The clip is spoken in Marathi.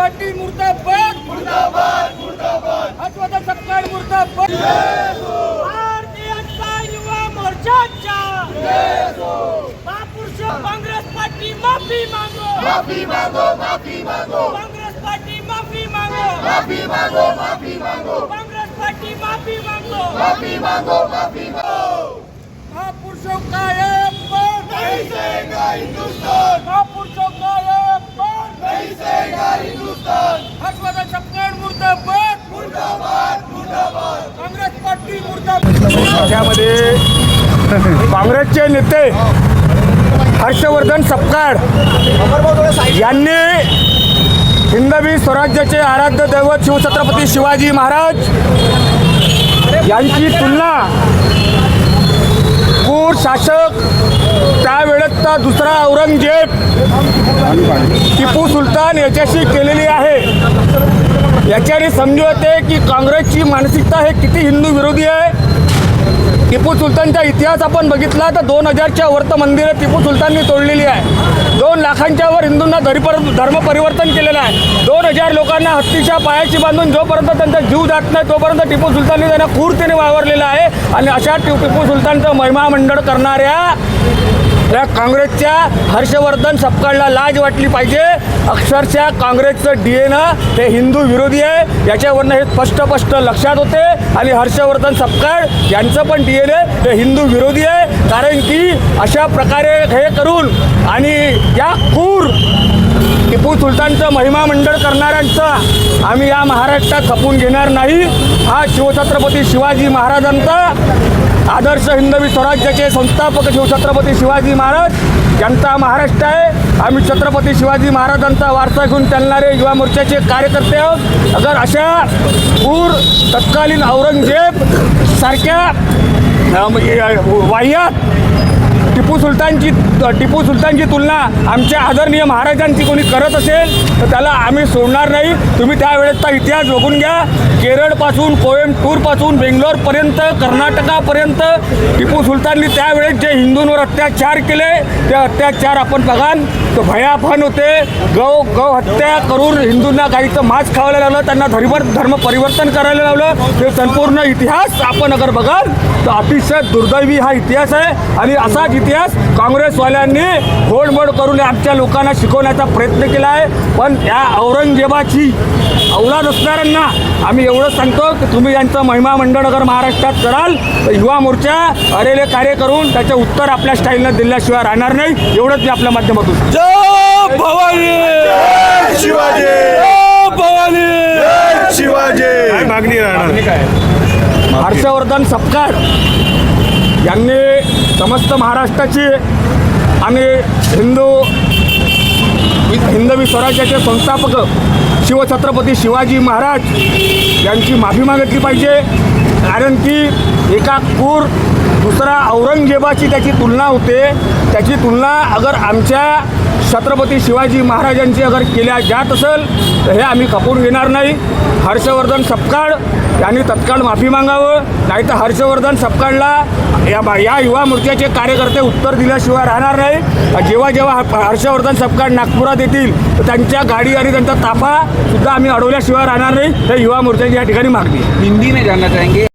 पार्टी मुर्दाबाद. मुर्दाबाद मुर्दाबाद हर्षवर्धन सपकाळ मुर्दाबाद. भारतीय जनता युवा मोर्चाच्या. महापुरुष काँग्रेस पार्टी माफी मागो. माफी मागो माफी मागो काँग्रेस पार्टी माफी मागो. माफी मागो माफी मागो काँग्रेस पार्टी माफी मागो. माफी मागो माफी मागो महापुरुषों का ये पर नहीं हिंदुस्तान महापुरुषों का ये सहेगा हिंदुस्तान हर्षवर्धन सपकाळ मुर्दाबाद मुर्दाबाद मुर्दाबाद काँग्रेस पार्टी मुर्दाबाद त्यामध्ये काँग्रेसचे नेते हर्षवर्धन सपकाळ यांनी हिंदवी स्वराज्याचे आराध्य दैवत शिवछत्रपती शिवाजी महाराज यांची तुलना पूर शासक त्यावेळेचा दुसरा औरंगजेब टिपू सुलतान याच्याशी केलेली आहे. याच्याने समजवते की काँग्रेसची मानसिकता हे किती हिंदू विरोधी आहे? टिपू सुलतानचा इतिहास आपण बघितला तर दोन हजारच्या वर्त मंदिरं टिपू सुलताननी तोडलेली आहे. दोन लाखांच्या वर हिंदूंना धरीपर धर्म परिवर्तन केलेलं आहे. दोन हजार लोकांना हत्तीच्या पायाशी बांधून जोपर्यंत त्यांचा जीव जात नाही तोपर्यंत टिपू सुलतानने त्यांना क्रूरतेने वावरलेला आहे. आणि अशा टिपू टिपू सुलतानचं महिमा मंडळ करणाऱ्या या काँग्रेसच्या हर्षवर्धन सपकाळला लाज वाटली पाहिजे. अक्षरशः काँग्रेसचं डी एन हे हिंदू विरोधी आहे. याच्यावरनं हे स्पष्ट स्पष्ट लक्षात होते. आणि हर्षवर्धन सपकाळ यांचं पण डी एन हे हिंदू विरोधी आहे. कारण की अशा प्रकारे हे करून आणि या खूर टिपू सुलतानचं महिमा मंडळ करणाऱ्यांचा आम्ही या महाराष्ट्रात खपून घेणार नाही. हा शिवछत्रपती शिवाजी महाराजांचा आदर्श हिंदवी स्वराज्याचे संस्थापक शिवछत्रपती शिवाजी महाराज यांचा महाराष्ट्र आहे. आम्ही छत्रपती शिवाजी महाराजांचा वारसा घेऊन चालणारे युवा मोर्चाचे कार्यकर्ते आहोत. अगर अशा पूर तत्कालीन औरंगजेब सारख्या म्हणजे, वाह्यात टिपू सुलतानची टिपू सुलतानची तुलना आमच्या आदरणीय महाराजांची कोणी करत असेल तर त्याला आम्ही सोडणार नाही. तुम्ही त्यावेळेसचा इतिहास बघून घ्या. केरळपासून कोयम्बतूरपासून बेंगलोरपर्यंत कर्नाटकापर्यंत टिपू सुलताननी त्यावेळेस जे हिंदूंवर अत्याचार केले ते अत्याचार आपण बघाल तो भयाभन होते. गौ गौ हत्या करून हिंदूंना गाईचं मांस खावायला लावलं त्यांना धर्म धर्म परिवर्तन करायला लावलं. हे संपूर्ण इतिहास आपण अगर बघाल तर अतिशय दुर्दैवी हा इतिहास आहे. आणि असाच इतिहास काँग्रेसवाल्यांनी होडमोड करून आमच्या लोकांना शिकवण्याचा प्रयत्न केला आहे. पण या औरंगजेबाची औलाद असणाऱ्यांना आम्ही एवढं सांगतो की तुम्ही यांचं महिमा मंडळ अगर महाराष्ट्रात कराल तर युवा मोर्चा अरेले कार्य करून त्याचं उत्तर आपल्या स्टाईलनं दिल्याशिवाय राहणार नाही. एवढंच मी आपल्या माध्यमातून जय भवानी! जय शिवाजी! जय भवानी! जय शिवाजी! मागणी राहणार? हर्षवर्धन सपकाळ यांनी समस्त महाराष्ट्राची आणि हिंदू हिंदवी स्वराज्याचे संस्थापक शिवछत्रपती शिवाजी महाराज यांची माफी मागितली पाहिजे. कारण की एका कूर दुसरा औरंगजेबाची त्याची तुलना होते. त्याची तुलना अगर आमच्या छत्रपती शिवाजी महाराजांची अगर केल्या जात असेल तर हे आम्ही खपून घेणार नाही. हर्षवर्धन सपकाळ यांनी तत्काळ माफी मागावं. नाही तर हर्षवर्धन सपकाळला या बा- या युवा मोर्चाचे कार्यकर्ते उत्तर दिल्याशिवाय राहणार नाही. जेव्हा जेव्हा हर्षवर्धन सपकाळ नागपुरात येतील तर त्यांच्या गाडी आणि त्यांचा ताफा सुद्धा आम्ही अडवल्याशिवाय राहणार नाही. तर युवा मोर्चाची या ठिकाणी मागणी हिंदी में जानना चाहेंगे.